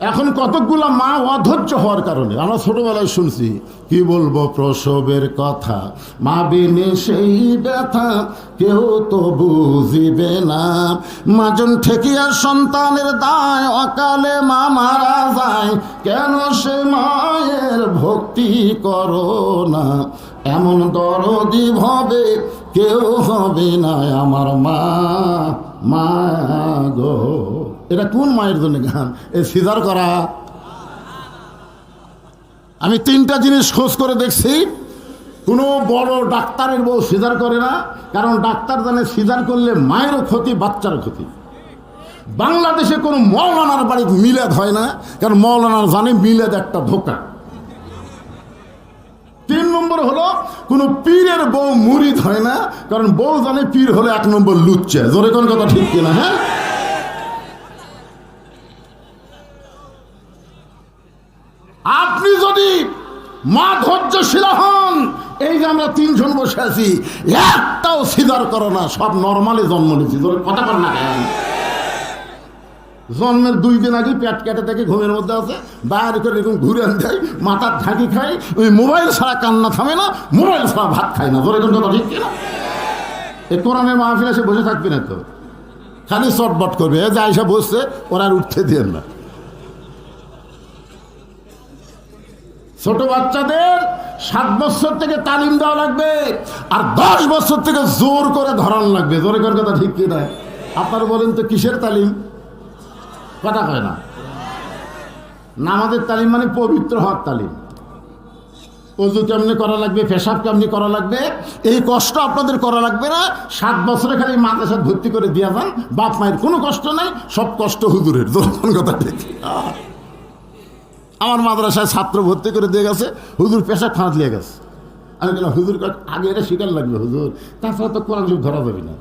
এখন কতকগুলা মা অধৈর্য হওয়ার কারণে, আমরা ছোটবেলায় শুনছি, কি বলব প্রসবের কথা? মা বিনে সেই ব্যথা, কেউ তো বুঝিবে না। মাজন ঠেকিয়া সন্তানের দায়, অকালে মা মারা যায়, কেন সে মায়ের ভক্তি করো না? এমন দরদি ভবে কেউ হবে না আমার মা মা গো। এটা কোন মায়ের জন্য গান? এ সিজার করা। আমি তিনটা জিনিস খোঁজ করে দেখছি। কোনো বড় ডাক্তারের বউ সিজার করে না, কারণ ডাক্তার জানে সিজার করলে মায়েরও ক্ষতি, বাচ্চারও ক্ষতি। বাংলাদেশে কোনো মৌলানার বাড়িতে মিলাদ হয় না, কারণ মৌলানার জানে মিলাদ একটা ধোকা। তিন নম্বর হলো, কোনো পীরের বউ মুরিদ হয় না, কারণ বউ জানে পীর হলে এক নম্বর লুচ্ছে জোরে কোন কথা ঠিক কিনা হ্যাঁ? যদি মা ধৈর্যশীল হন। এই যে আমরা তিনজন বসে আছি, একটাও সিদার করো না, সব নর্মালি জন্ম নিয়েছি। কথা বল না কেন? জন্মের দুই দিন আগে পেট কেটে থেকে ঘুমের মধ্যে আছে, বাইরে করে এরকম ঘুরে দেয় মাথার ঝাঁকি খায়, ওই মোবাইল ছাড়া কান্না থামে না, মোবাইল ছাড়া ভাত খায় না। ধরে কথা ঠিক কিনা? এই কোরআনের মাহফিল এসে বসে থাকবি না তো। খালি চটবট করবে, এ যা এসে বসছে, ওরা উঠতে দেন না। ছোট বাচ্চাদের সাত বছর থেকে তালিম দেওয়া লাগবে আর দশ বছর থেকে জোর করে ধরান লাগবে। জোরে করে কথা ঠিক কিনা? আপনারা বলেন তো কিসের তালিম? কথা কয় না। নামাজের তালিম মানে পবিত্র হওয়ার তালিম। অজু কেমনি করা লাগবে, পেশাব কেমনি করা লাগবে? এই কষ্ট আপনাদের করা লাগবে না। সাত বছরে খালি মাদ্রাসা ভর্তি করে দিয়ে যান। বাপ মায়ের কোনো কষ্ট নাই, সব কষ্ট হুজুরের। দর্শন কথা ঠিক। আমার মাদ্রাসায় ছাত্র ভর্তি করে দিয়ে গেছে হুজুর পেশা খাঁত লিয়ে গেছে। আমি বললাম হুজুর কয়, আগে এটা স্বীকার লাগবে হুজুর তাছাড়া তো কোরআন যুগ ধরা যাবে না।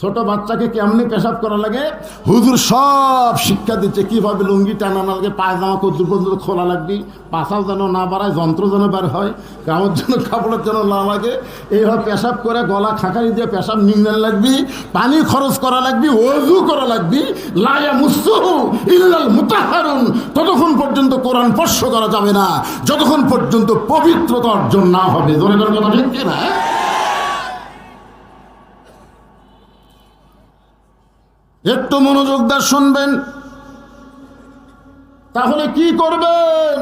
ছোট বাচ্চাকে কেমনি পেশাব করা লাগে? হুজুর সব শিক্ষা দিচ্ছে কীভাবে লুঙ্গি টানা না লাগে পায়জামা কদ্দুর পর্যন্ত খোলা লাগবে পাশাও যেন না বাড়ায় যন্ত্র যেন বার হয় কামড় জন্য কাপড়ের যেন না লাগে এইভাবে পেশাব করে গলা খাঁকারি দিয়ে পেশাব নিংড়ান লাগবি পানি খরচ করা লাগবি অজু করা লাগবি লায়া মুসুহু ইল্লাল মুতাহারুন। পর্যন্ত কোরআন স্পর্শ করা যাবে না। যতক্ষণ পর্যন্ত পবিত্রতা অর্জন না হবে। ধরে ধরে কথা ঠিক না একটু মনোযোগ দিয়ে শুনবেন। তাহলে কি করবেন?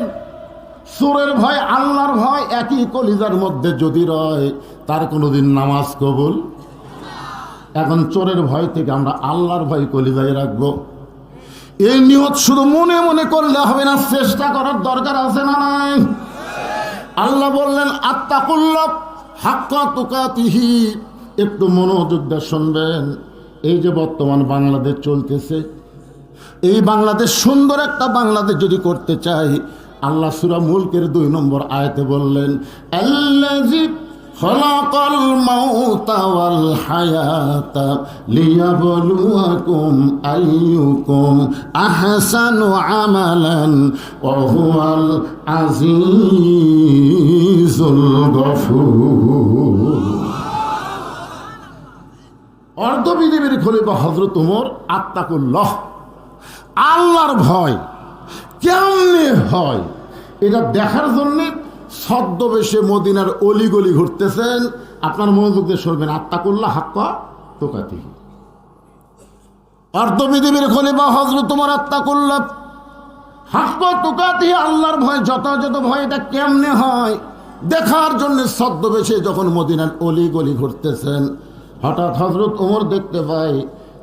সুরের ভয়, আল্লাহর ভয় একই কলিজার মধ্যে যদি রয়, তার কোনোদিন নামাজ কবুল? এখন চোরের ভয় থেকে আমরা আল্লাহর ভয় কলিজায় রাখব। এই নিয়ত শুধু মনে মনে করলে হবে না, চেষ্টা করার দরকার আছে না নাই? আল্লাহ বললেন আত্মাকুল্লাহ হাক্কা তুকাতিহি। একটু মনোযোগ দিয়ে শুনবেন। এই যে বর্তমান বাংলাদেশ চলতেছে, এই বাংলাদেশ সুন্দর একটা বাংলাদেশ যদি করতে চাই, আল্লাহ সুরা মুলকের দুই নম্বর আয়াতে বললেন আল্লাজি খলাকাল মাউতা ওয়াল হায়াতা লিয়াবলুয়াকুম আইয়ুকুম আহসানু আমালান ওয়া হুয়াল আজিজুল গফুর। অর্ধবিদেবের খলিফা হজরত উমর আত্মাকুল্লাহ। আল্লাহর ভয় কেমনে হয়? এটা দেখার জন্যে ছদ্মবেশে মদিনার অলিগলি ঘুরতেছেন। আপনার মনোযোগ দিয়ে শুনবেন। আত্মাকুল্লাহ হাক্কা তোকাতি অর্ধবিদেবের খলিফা হজরত তোমার আত্মাকুল্লাহ হাক্ক তোকাতি আল্লাহর ভয়, যথাযথ ভয় এটা কেমনে হয়? দেখার জন্য ছদ্মবেশে যখন মদিনার অলিগলি ঘুরতেছেন, হঠাৎ হজরত ওমর দেখতে পাই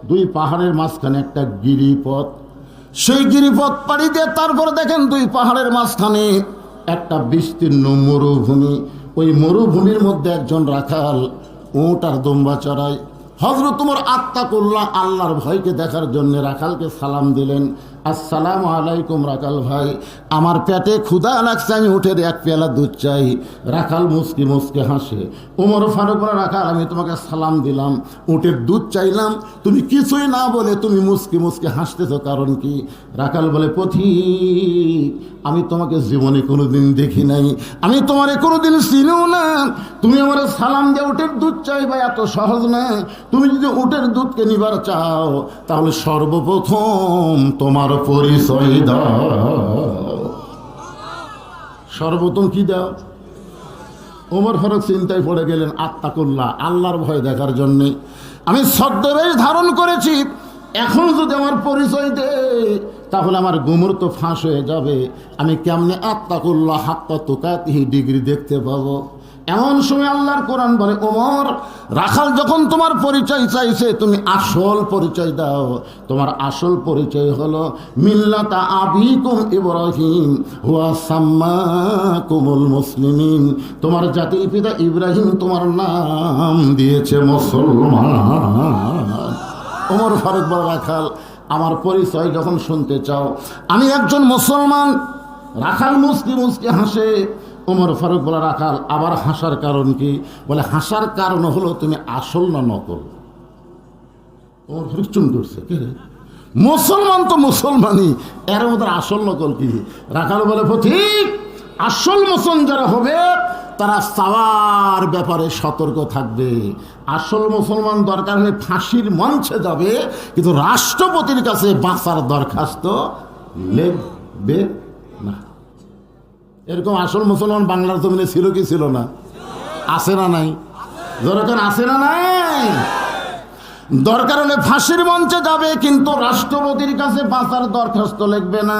দুই পাহাড়ের মাঝখানে একটা গিরিপথ। সেই গিরিপথ পাড়ি দিয়ে তারপর দেখেন দুই পাহাড়ের মাঝখানে একটা বিস্তীর্ণ মরুভূমি। ওই মরুভূমির মধ্যে একজন রাখাল উঁট আর দম্বা চড়ায়। হজরত তোমার আত্মা করল্লা আল্লাহর ভয়কে দেখার জন্য রাখালকে সালাম দিলেন। আসসালাম আলাইকুম রাখাল ভাই। আমার পেটে ক্ষুধা লাগছে, আমি উঠের এক পেলা দুধ চাই। রাখাল মুসকি মুসকে হাসে। উমর ফারুক রাখাল আমি তোমাকে সালাম দিলাম উঠের দুধ চাইলাম। তুমি কিছুই না বলে তুমি মুসকি মুসকে হাসতেছ, কারণ কি? রাখাল বলে, পথিক, আমি তোমাকে জীবনে কোনোদিন দেখি নাই। আমি তোমারে কোনোদিন চিনিও না। তুমি আমার সালাম দিয়ে উঠের দুধ চাই চাইবা এত সহজ না। তুমি যদি উটের দুধকে নিবার চাও, তাহলে সর্বপ্রথম তোমার পরিচয় দাও। সর্বপ্রথম কি দাও? ওমর ফারুক চিন্তায় পড়ে গেলেন, আত্মাকুল্লাহ, আল্লাহর ভয় দেখার জন্যে। আমি ছদ্মবেশ ধারণ করেছি, এখন যদি আমার পরিচয় দে, তাহলে আমার গুমর তো ফাঁস হয়ে যাবে। আমি কেমনে আত্মাকুল্লাহ হাত্তা তোকাতিহি ডিগ্রি দেখতে পাবো? এমন সময় আল্লাহর কোরআন বলে, ওমর, রাখাল যখন তোমার পরিচয় চাইছে, তুমি আসল পরিচয় দাও। তোমার আসল পরিচয় হলো, মিল্লাতা আবি আবিকুম ইব্রাহিম, হুয়া সাম্মাকুমুল মুসলিমিন। তোমার জাতির পিতা ইব্রাহিম তোমার নাম দিয়েছে মুসলমান। ওমর ফারুক বড় রাখাল, আমার পরিচয় যখন শুনতে চাও, আমি একজন মুসলমান। রাখাল মুসকি মুসকি হাসে। ওমর ফারুক বলে রাখাল আবার হাসার কারণ কি? বলে, হাসার কারণ হলো তুমি আসল না নকল। ওমর ফারুক চুন করছে? মুসলমান তো মুসলমানই, এর মধ্যে আসল নকল কি? রাখাল বলে ঠিক আসল মুসলমান যারা হবে, তারা সাওয়ার ব্যাপারে সতর্ক থাকবে। আসল মুসলমান দরকার হলে ফাঁসির মঞ্চে যাবে, কিন্তু রাষ্ট্রপতির কাছে বাঁচার দরখাস্ত লেখবে না। এরকম আসল মুসলমান বাংলার জমিনে ছিল কি ছিল না? আছে না নাই? দরকার আছে না নাই? দরকার হলে ফাঁসির মঞ্চে যাবে, কিন্তু রাষ্ট্রপতির কাছে বাঁচার দরখাস্ত লিখবে না।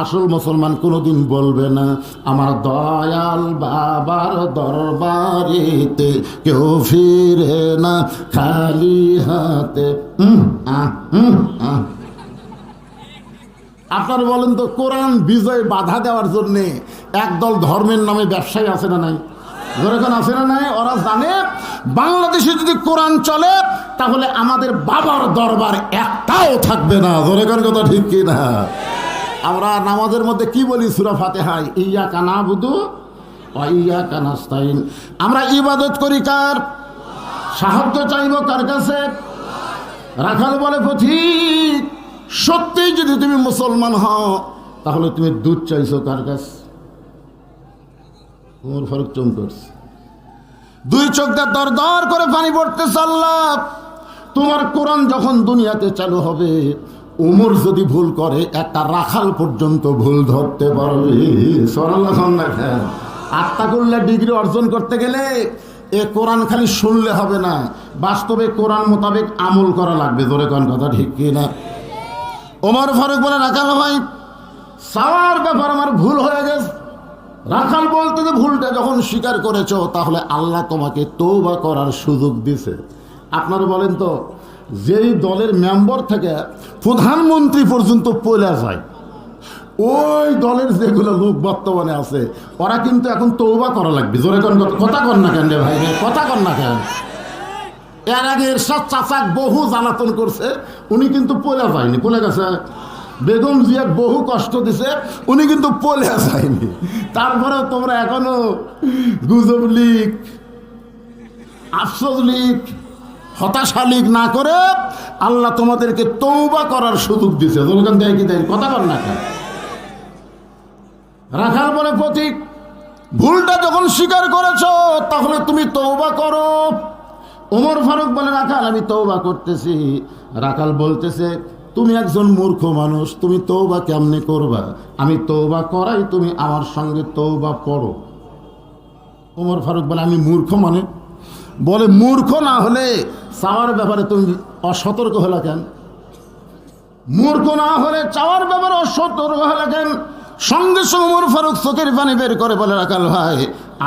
আসল মুসলমান কোনোদিন বলবে না, আমার দয়াল বাবার দরবারেতে কেউ ফিরে না, খালি হাতে। আহ। আপনারা বলেন তো, কোরআন বিজয় বাধা দেওয়ার জন্য একদল ধর্মের নামে ব্যবসায়ী আছে না নাই? যেরকম আছে না নাই? ওরা জানে, বাংলাদেশে যদি কোরআন চলে, তাহলে আমাদের বাবার দরবার একটাও থাকবে না। যেরকম কথা ঠিক কি না আমরা নামাজের মধ্যে কি বলি সুরা ফাতেহাই ইয়া কানা বুধু ইয়া কানাস্তাইন আমরা ইবাদত করি কার? সাহায্য চাইব কার কাছে? রাখাল বলে, পথিক সত্যিই যদি তুমি মুসলমান হও, তাহলে তুমি দুধ চাইছো তার কাছে? উমর ফারুক চুম করছে। দুই চোখটা দর দর করে পানি পড়তে চাল্লাহ তোমার কোরআন যখন দুনিয়াতে চালু হবে, উমর যদি ভুল করে, একটা রাখাল পর্যন্ত ভুল ধরতে পারবে। সরলক্ষণ দেখেন আত্মা করলে ডিগ্রি অর্জন করতে গেলে এ কোরআন খালি শুনলে হবে না। বাস্তবে কোরআন মোতাবেক আমল করা লাগবে। ধরে কোন কথা ঠিক কি না? ওমর ফারুক বলে, রাখাল ভাই, সাওয়ার ব্যাপার আমার ভুল হয়ে গেছে। রাখাল বলতে যে ভুলটা যখন স্বীকার করেছ, তাহলে আল্লাহ তোমাকে তৌবা করার সুযোগ দিছে আপনারা বলেন তো, যেই দলের মেম্বার থেকে প্রধানমন্ত্রী পর্যন্ত পয়লা যায়, ওই দলের যেগুলো লোক বর্তমানে আছে, ওরা কিন্তু এখন তৌবা করা লাগবে। জোরে কথা কর না কেন রে ভাই? কথা কর না কেন? এর আগে এরশাদ চাচাক বহু জ্বালাতন করছে, উনি কিন্তু পলে যায়নি। পলে গেছে, বেগম জিয়াক বহু কষ্ট দিছে, উনি কিন্তু পলে যায়নি। তারপরেও তোমরা এখনও গুজব লিগ, আফসোস লিগ, হতাশা লিগ না করে আল্লাহ তোমাদেরকে তৌবা করার সুযোগ দিছে। দেয় কি দেয় কথা বল না রাখার পরে প্রতীক, ভুলটা যখন স্বীকার করেছ, তাহলে তুমি তৌবা করো। ওমর ফারুক বলে রাখাল, আমি তৌবা করতেছি। রাখাল বলতেছে, তুমি একজন মূর্খ মানুষ, তুমি তৌবা কেমনে করবা? আমি তৌবা করাই তুমি আমার সঙ্গে তৌবা পড়ো ওমর ফারুক বলে, আমি মূর্খ মানে? বলে, মূর্খ না হলে চাওয়ার ব্যাপারে তুমি অসতর্ক হলে কেন? মূর্খ না হলে চাওয়ার ব্যাপারে অসতর্ক হলে কেন? সঙ্গে সঙ্গে উমর ফারুক চোখের পানি বের করে বলে রাখাল ভাই,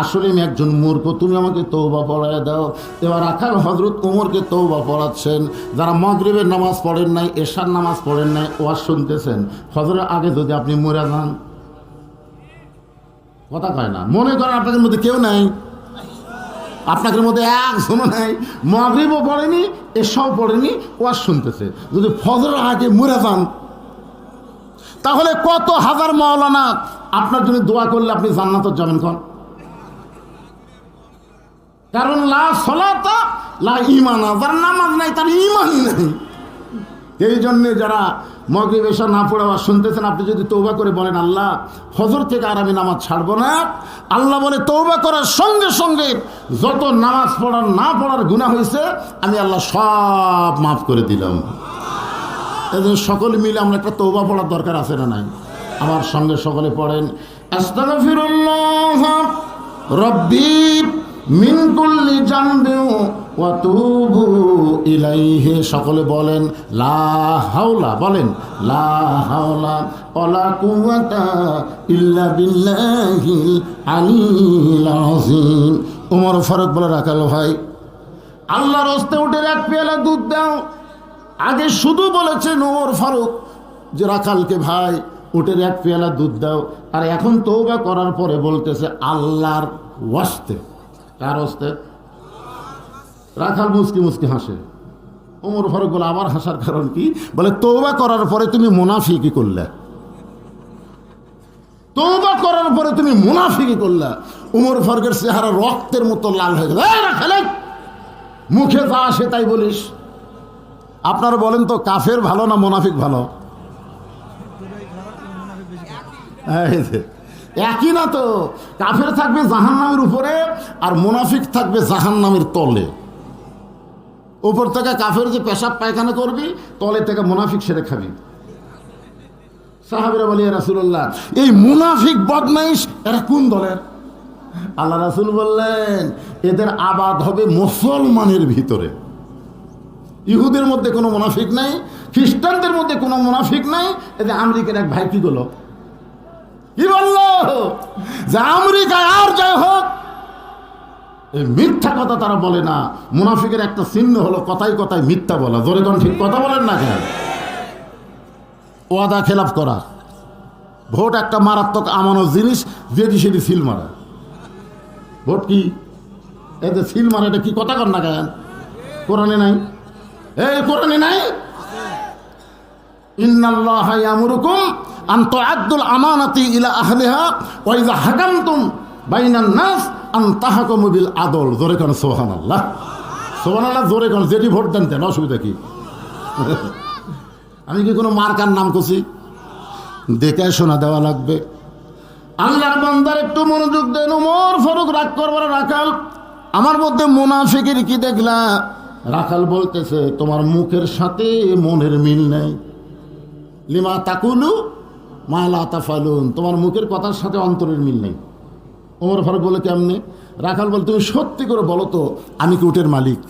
আসলে আমি একজন মূর্খ, তুমি আমাকে তৌবা পড়ায় দাও। এবার রাখাল হজরত উমরকে তৌবা পড়াচ্ছেন। যারা মগরিবের নামাজ পড়েন নাই, এশার নামাজ পড়েন নাই ওয়াজ শুনতেছেন ফজরের আগে যদি আপনি মরে যান? কথা কয় না। মনে করেন আপনাদের মধ্যে কেউ নাই? আপনাদের মধ্যে একজনও নাই? মগরিবও পড়েনি এসব পড়েনি ওয়াজ শুনতেছে। যদি ফজরের আগে মরে যান তাহলে কত হাজার মাওলানা আপনার জন্য দোয়া করলে আপনি জান্নাত যাবেন কন কারণ লা সলাতা, লা ইমানা যার নামাজ নাই, তার ইমানই নাই। এই জন্যে যারা মগরিব এসা না পড়ে আবার শুনতেছেন, আপনি যদি তৌবা করে বলেন, আল্লাহ, হজর থেকে আর আমি নামাজ ছাড়বো না। আল্লাহ বলে তৌবা করার সঙ্গে সঙ্গে যত নামাজ পড়ার, না পড়ার গুণা হয়েছে আমি আল্লাহ সব মাফ করে দিলাম। এজন্য সকলে মিলে আমরা একটা তৌবা পড়ার দরকার আছে না নাই? আমার সঙ্গে সকলে পড়েন। আস্তাগফিরুল্লাহ, রব্বি মিন কুল্লি জামবি ওয়া তুবু ইলাইহি। সকলে বলেন, লা হাওলা, বলেন, লা হাওলা ওয়ালা কুওয়াতা ইল্লা বিল্লাহিল আলিল আযীম। ওমর ফারুক বলে রাখাল, ভাই, আল্লাহর হস্তে উঠে এক পেয়ালা দুধ দাও। আগে শুধু বলেছেন ওমর ফারুক যে, রাখালকে ভাই, উটের এক পেয়ালা দুধ দাও। আর এখন তৌবা করার পরে বলতেছে, আল্লাহর ওয়াস্তে। কার ওয়াস্তে? রাখাল মুসকি মুসকি হাসে। ওমর ফারুক বলে আমার হাসার কারণ কি? বলে তৌবা করার পরে তুমি মুনাফিকি করলে। তৌবা করার পরে তুমি মুনাফিকি করলে। উমর ফারুকের চেহারা রক্তের মতো লাল হয়ে গেল। মুখে যা আসে তাই বলিস। আপনারা বলেন তো, কাফের ভালো না মোনাফিক ভালো? একই না তো, কাফের থাকবে জাহান্নামের উপরে আর মোনাফিক থাকবে জাহান্নামের তলে। উপর থেকে কাফের যে পেশাব পায়খানা করবি, তলে থেকে মোনাফিক সেরে খাবি। সাহাবিরা বলি রাসুল্লাহ এই মুনাফিক বদমাইশ এরা কোন দলের? আল্লাহ রাসুল বললেন, এদের আবাদ হবে মুসলমানের ভিতরে। ইহুদের মধ্যে কোনো মুনাফিক নাই, খ্রিস্টানদের মধ্যে কোনো মুনাফিক নাই। এদের আমেরিকার এক ভাই কি করল? কি বলল? যে আমেরিকায় আর যাই হোক। এই মিথ্যা কথা তারা বলে না। মুনাফিকের একটা চিহ্ন হলো কথাই কথায় মিথ্যা বলা। জোরে কোন ঠিক কথা বলেন না কেন? ওয়াদা খেলাপ করা। ভোট একটা মারাত্মক আমানো জিনিস যেটি সেটি সিল মারা। ভোট কি? এতে সিল মারা এটা কি কথা কর না কেন? কোরআনে নাই? এই কোরআনে নাই? ইন্নাল্লাহ ইয়ামুরুকুম আন তুআদ্দুল আমানাতি ইলা আহলিহা ওয়া ইযা হাকামতুম বাইনান নাস আন তাহকুমু বিল আদল। জোরে কোন, সুবহানাল্লাহ। সুবহানাল্লাহ, জোরে কোন যেটি ভোট দেন দেন অসুবিধা কি? আমি কি কোনো মার্কার নাম করছি? দেখে শোনা দেওয়া লাগবে। আল্লাহর বান্দার একটু মনোযোগ দেন উমর ফারুক রাগ করবার রাখাল। আমার মধ্যে মুনাফিকের কি দেখলা রাখাল বলতেছে, তোমার মুখের সাথে মনের মিল নেই। লিমা তাকুলু মালা তাফালুন, তোমার মুখের কথার সাথে অন্তরের মিল নেই। ওমর ফারুক বলে কেমনে? রাখাল বলে তুমি সত্যি করে বলো তো, আমি কি উটের মালিক?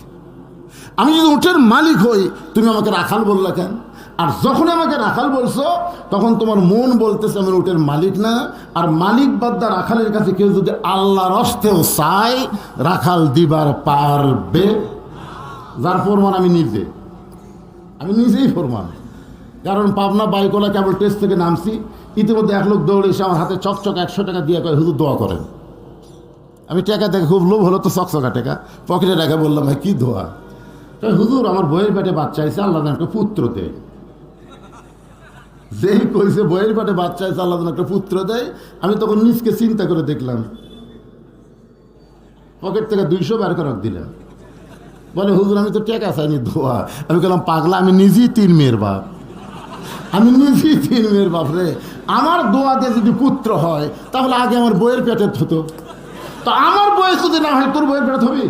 আমি যদি উটের মালিক হই, তুমি আমাকে রাখাল বললে কেন? আর যখন আমাকে রাখাল বলছো, তখন তোমার মন বলতেছে, আমি উটের মালিক না। আর মালিক বাদ্দা রাখালের কাছে কেউ যদি আল্লাহর অস্তেও চায়, রাখাল দিবার পারবে। যার প্রমাণ আমি নিজে। আমি নিজেই প্রমাণ কারণ পাবনা বাইকলা কেবল টেস্ট থেকে নামছি, ইতিমধ্যে এক লোক দৌড়ে এসে আমার হাতে চকচক একশো টাকা দিয়ে কয়, হুজুর, দোয়া করেন। আমি টাকা দেখে খুব লোভ হলো তো চকচকা টাকা। পকেটে রেখে বললাম, ভাই, কী ধোয়া তাই হুজুর, আমার বইয়ের পেটে বাচ্চা আছে আল্লাহ একটা পুত্র দেয়। যেই কইছে, বইয়ের পেটে বাচ্চা আছে আল্লাহ একটা পুত্র দেয়, আমি তখন নিজকে চিন্তা করে দেখলাম। পকেট থেকে দুইশো বার করে দিলাম। বলে, হুজুর, আমি তো টেকা চাইনি ধোয়া। আমি বললাম পাগলা, আমি নিজেই তিন মেয়ের বাপ। আমি নিজেই তিন মেয়ের বাপ রে। আমার দোয়াতে যদি পুত্র হয়, তাহলে আগে আমার বইয়ের পেটে হতো তো আমার বয়স যদি না হয়, তোর বইয়ের পেটে হবি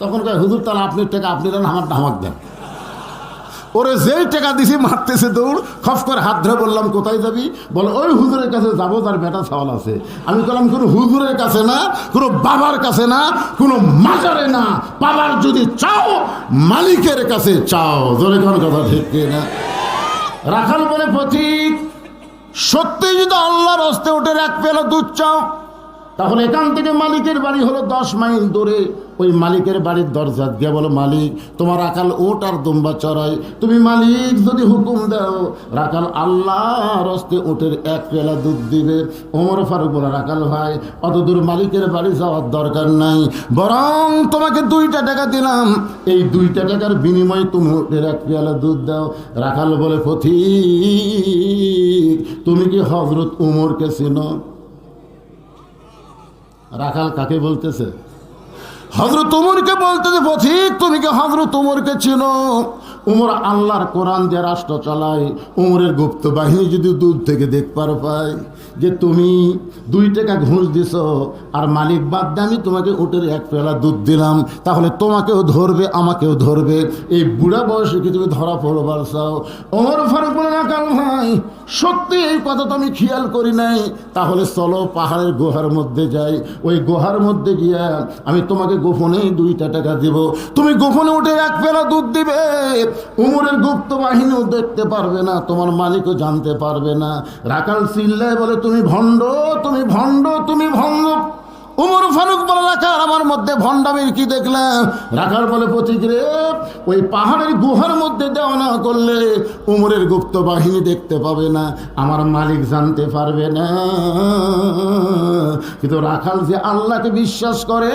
তখন কয়, হুজুর, তাহলে আপনি টাকা, আপনি দেন আমার ধামাক দেন। ওরে যেই টাকা দিছি, মারতেছে দৌড়, খফ করে হাত ধরে বললাম, কোথায় যাবি? বলে, ওই হুজুরের কাছে যাব, তার বেটা ছাওয়াল আছে। আমি বললাম, কোনো হুজুরের কাছে না, কোনো বাবার কাছে না, কোনো মাজারে না। বাবার যদি চাও, মালিকের কাছে চাও। জোরে কোন কথা ঠিক না রাখাল বলে পথিক সত্যি যদি আল্লাহর হস্তে উঠে এক পেলা দুধ চাও, তাহলে এখান থেকে মালিকের বাড়ি হলো দশ মাইল দূরে। ওই মালিকের বাড়ির দরজা দিয়ে বলো, মালিক, তোমার রাখাল ওট আর দুম্বা চড়াই। তুমি মালিক, যদি হুকুম দাও, রাখাল আল্লাহ রস্তে ওটের এক পেলা দুধ দিবে। ওমর ফারুক বলে, রাখাল ভাই অত দূর মালিকের বাড়ি যাওয়ার দরকার নাই। বরং তোমাকে দুইটা টাকা দিলাম। এই দুইটা টাকার বিনিময়ে তুমি ওটের এক পেয়ালা দুধ দাও। রাখাল বলে পথিক তুমি কি হজরত উমরকে চিনো? রাখাল কাকে বলতেছে? হজরত উমরকে বলতেছে পথিক তুমি কি হজরত তোমরকে চিনো? উমর আল্লাহর কোরআন দিয়ে রাষ্ট্র চালায়। উমরের গুপ্ত বাহিনী যদি দূর থেকে দেখবার পায় যে তুমি দুই টাকা ঘুষ দিছ, আর মালিক বাদ দিয়ে আমি তোমাকে উটের এক পেলা দুধ দিলাম, তাহলে তোমাকেও ধরবে, আমাকেও ধরবে। এই বুড়া বয়সে কি তুমি ধরা পড়বার চাও? ওমর ফারুক কাল ভাই, সত্যি এই কথা তো আমি খেয়াল করি নাই। তাহলে চলো পাহাড়ের গুহার মধ্যে যাই। ওই গুহার মধ্যে গিয়া আমি তোমাকে গোপনে দুইটা টাকা দিব। তুমি গোপনে উঠে এক পেলা দুধ দিবে। উমরের গুপ্ত বাহিনীও দেখতে পারবে না, তোমার মালিকও জানতে পারবে না। রাকাল চিল্লায় বলে তুমি ভণ্ড তুমি ভণ্ড তুমি ভণ্ড উমর ফারুক বলে রাখার আমার মধ্যে ভণ্ডামির কি দেখলাম রাখার বলে রে, ওই পাহাড়ের গুহার মধ্যে দেওয়া না করলে উমরের গুপ্ত বাহিনী দেখতে পাবে না, আমার মালিক জানতে পারবে না। কিন্তু রাখাল যে আল্লাহকে বিশ্বাস করে,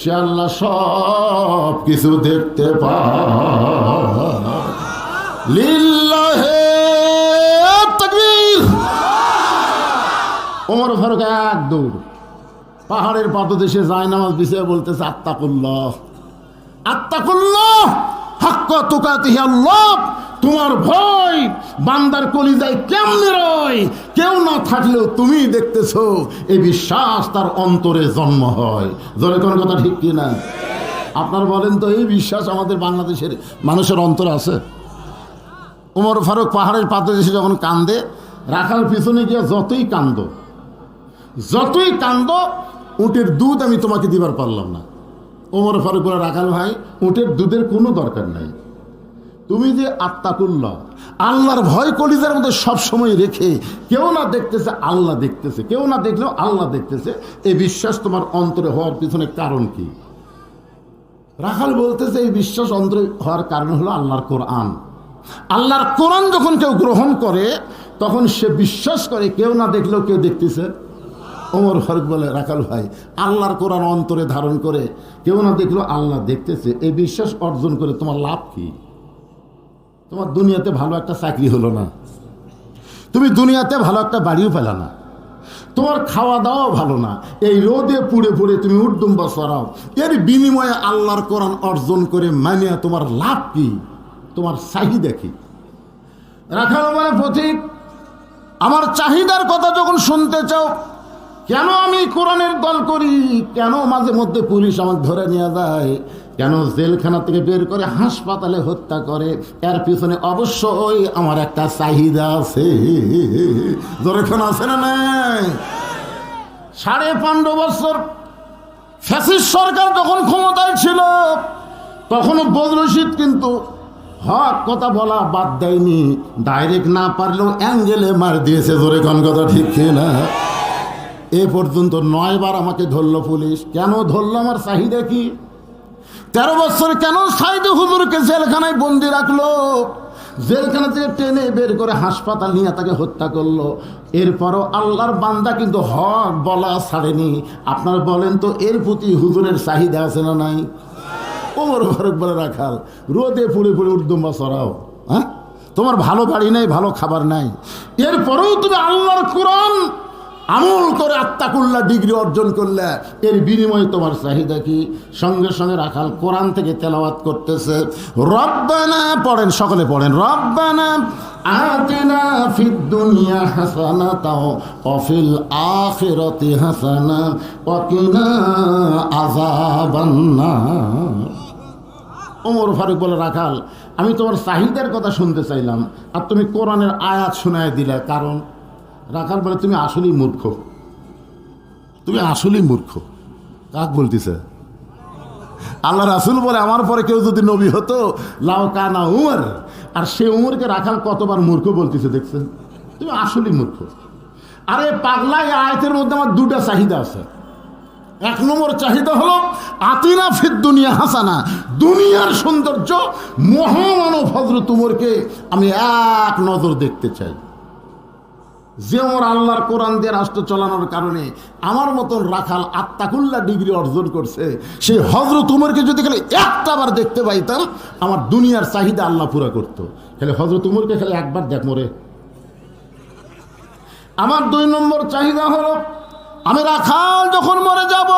সে আল্লাহ সব কিছু দেখতে লিল্লাহে ওমর ফারুক এক দৌড়। পাহাড়ের পাদদেশে যায় নামাজ পিছিয়ে বলতেছে আত্মাকুল্লাহ আত্মাকুল্লাহ হাক্ক তুকাতিহি আল্লাহ। তোমার ভয় বান্দার কলিজায় কেমনে রয়? কেউ না থাকলেও তুমি দেখতেছো এই বিশ্বাস তার অন্তরে জন্ম হয়। জোরে কোন কথা ঠিক কি না আপনার বলেন তো, এই বিশ্বাস আমাদের বাংলাদেশের মানুষের অন্তর আছে? উমর ফারুক পাহাড়ের পাদদেশে যখন কান্দে রাখার পিছনে গিয়ে যতই কান্দ যতই কান্দ উটের দুধ আমি তোমাকে দিবার পারলাম না। ওমর ফারুক বলে, রাখাল ভাই, উটের দুধের কোনো দরকার নাই। তুমি যে আত্মাকুল্লাহ আল্লাহর ভয় কলিজার মধ্যে সব সময় রেখে কেউ না দেখতেছে, আল্লাহ দেখতেছে, কেউ না দেখলেও আল্লাহ দেখতেছে এই বিশ্বাস তোমার অন্তরে হওয়ার পিছনে কারণ কি? রাখাল বলতেছে, এই বিশ্বাস অন্তরে হওয়ার কারণ হলো আল্লাহর কোরআন। আল্লাহর কোরআন যখন কেউ গ্রহণ করে, তখন সে বিশ্বাস করে, কেউ না দেখলেও কেউ দেখতেছে। ওমর ফারুক বলে রাখাল ভাই, আল্লাহর কোরআন অন্তরে ধারণ করে কেউ না দেখল আল্লাহ দেখতেছে, এই বিশ্বাস অর্জন করে তোমার লাভ কি? তোমার দুনিয়াতে ভালো একটা চাকরি হলো না। তুমি দুনিয়াতে ভালো একটা বাড়িও পেলা না। তোমার খাওয়া দাওয়াও ভালো না। এই রোদে পুড়ে পুড়ে তুমি উর্দুম্বা সরাও এর বিনিময়ে আল্লাহর কোরআন অর্জন করে মানিয়া তোমার লাভ কি? তোমার চাহিদা কি? রাখাল মানে পথিক আমার চাহিদার কথা যখন শুনতে চাও কেন আমি কোরআনের দল করি? কেন মাঝে মধ্যে পুলিশ আমাকে ধরে নিয়ে যায়? কেন জেলখানা থেকে বের করে হাসপাতালে হত্যা করে? এর পিছনে অবশ্যই আমার একটা চাহিদা আছে। জোরেখান আছে না নাই? সাড়ে পনেরো বছর ফ্যাসিস সরকার যখন ক্ষমতায় ছিল, তখনও বদরশিদ কিন্তু হক কথা বলা বাদ দেয়নি। ডাইরেক্ট না পারলেও অ্যাঙ্গেলে মার দিয়েছে। জোরে কোন কথা ঠিক না এ পর্যন্ত নয়বার আমাকে ধরলো পুলিশ। কেন ধরলো আমার চাহিদা কি? তেরো বছর কেন সাইদে হুজুরকে জেলখানায় বন্দি রাখল? জেলখানা থেকে টেনে বের করে হাসপাতাল নিয়ে তাকে হত্যা করল। এরপরও আল্লাহর বান্দা কিন্তু হক বলা ছাড়েনি। আপনার বলেন তো, এর প্রতি হুজুরের চাহিদা আছে না নাই? ওমর ফারুক বলে, রাখাল, রোদে পুড়ে পুড়ে উর্দুম্বা সরাও হ্যাঁ? তোমার ভালো বাড়ি নেই, ভালো খাবার নাই। এরপরেও তুমি আল্লাহর কোরআন আমল করে আত্মাকুল্লা ডিগ্রি অর্জন করলে এর বিনিময়ে তোমার চাহিদা কি? সঙ্গে সঙ্গে রাখাল কোরআন থেকে তেলাওয়াত করতেছে। রব্বানা, পড়েন, সকলে পড়েন। রব্বানা আতিনা ফিদ দুনিয়া হাসানাতাও অফিল আখিরাতি হাসানা ওয়াকিনা আযাবান্নার। ওমর ফারুক বলে, রাখাল, আমি তোমার চাহিদার কথা শুনতে চাইলাম, আর তুমি কোরআনের আয়াত শোনায় দিলে, কারণ রাখাল পরে তুমি আসলেই মূর্খ। তুমি আসলেই মূর্খ। কাক বলতেছে? আল্লাহ রাসুল বলে, আমার পরে কেউ যদি নবী হতো লাও কানা উমর, আর সে উমরকে রাখাল কতবার মূর্খ বলতেছে দেখছেন? তুমি আসলেই মূর্খ। আরে পাগলা, এই আয়তের মধ্যে আমার দুটা চাহিদা আছে। এক নম্বর চাহিদা হলো, আতিনা ফির দুনিয়া হাসানা, দুনিয়ার সৌন্দর্য মহামানব হজরত উমরকে আমি এক নজর দেখতে চাই। যে ওর আল্লাহর কোরআন দিয়ে রাষ্ট্র চালানোর কারণে আমার মতন রাখাল আত্মাকুল্লা ডিগ্রি অর্জন করছে, সেই হজরত উমরকে যদি খালি একটা বার দেখতে পাইতাম, আমার দুনিয়ার চাহিদা আল্লাহ পুরা করতো। খালি হজরত উমরকে খালি একবার দেখ মরে। আমার দুই নম্বর চাহিদা হলো, আমি রাখাল যখন মরে যাব,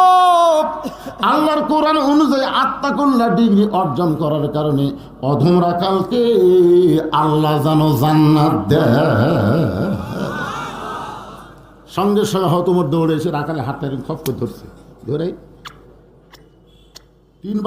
আল্লাহর কোরআন অনুযায়ী আত্মাকুল্লা ডিগ্রি অর্জন করার কারণে অধম রাখালকে আল্লাহ যেন জান্নাত দেয়। সঙ্গে সঙ্গে হতমর মোর দৌড়ে এসে রাখালে হাতটা খপ করে ধরছে। ধরে তিনবার